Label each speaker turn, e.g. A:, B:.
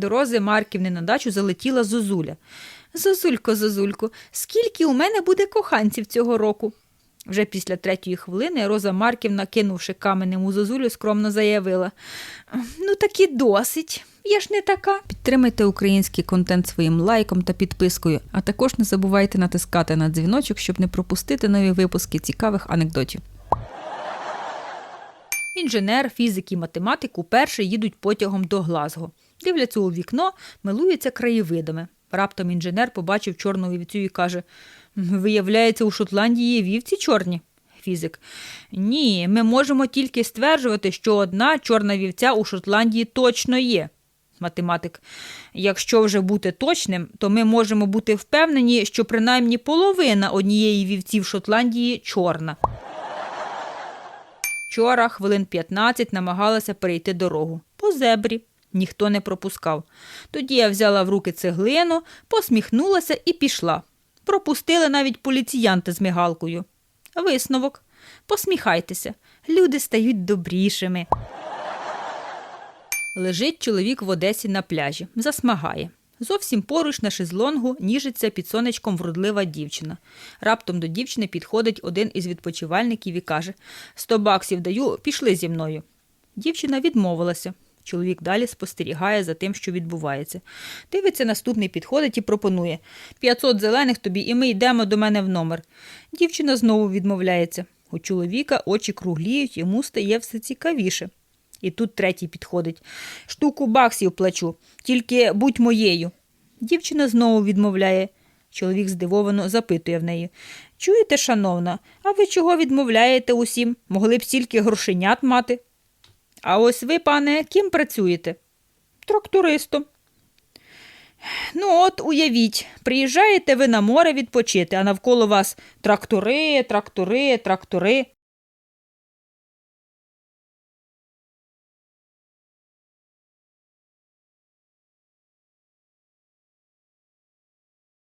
A: До Рози Марківни на дачу залетіла Зозуля. Зозулько, Зозулько, скільки у мене буде коханців цього року? Вже після третьої хвилини Роза Марківна, кинувши каменем у Зозулю, скромно заявила: Ну, так і досить. Я ж не така. Підтримайте український контент своїм лайком та підпискою, а також не забувайте натискати на дзвіночок, щоб не пропустити нові випуски цікавих анекдотів. Інженер, фізик і математик уперше їдуть потягом до Глазго. Дивляться у вікно, милуються краєвидами. Раптом інженер побачив чорну вівцю і каже: Виявляється, у Шотландії вівці чорні. Фізик. Ні, ми можемо тільки стверджувати, що одна чорна вівця у Шотландії точно є. Математик. Якщо вже бути точним, то ми можемо бути впевнені, що принаймні половина однієї вівці в Шотландії чорна. Вчора хвилин 15 намагалася перейти дорогу. По зебрі. Ніхто не пропускав. Тоді я взяла в руки цеглину, посміхнулася і пішла. Пропустили навіть поліціянти з мигалкою. Висновок. Посміхайтеся. Люди стають добрішими. Лежить чоловік в Одесі на пляжі, засмагає. Зовсім поруч на шезлонгу ніжиться під сонечком вродлива дівчина. Раптом до дівчини підходить один із відпочивальників і каже: Сто баксів даю, пішли зі мною. Дівчина відмовилася. Чоловік далі спостерігає за тим, що відбувається. Дивиться, наступний підходить і пропонує: 500 зелених тобі, і ми йдемо до мене в номер. Дівчина знову відмовляється. У чоловіка очі кругліють, йому стає все цікавіше. І тут третій підходить. Штуку баксів плачу, тільки будь моєю. Дівчина знову відмовляє. Чоловік здивовано запитує в неї. Чуєте, шановна, а ви чого відмовляєте усім? Могли б стільки грошенят мати. А ось ви, пане, ким працюєте? Трактористом. Ну, от уявіть, приїжджаєте ви на море відпочити, а навколо вас трактори, трактори, трактори.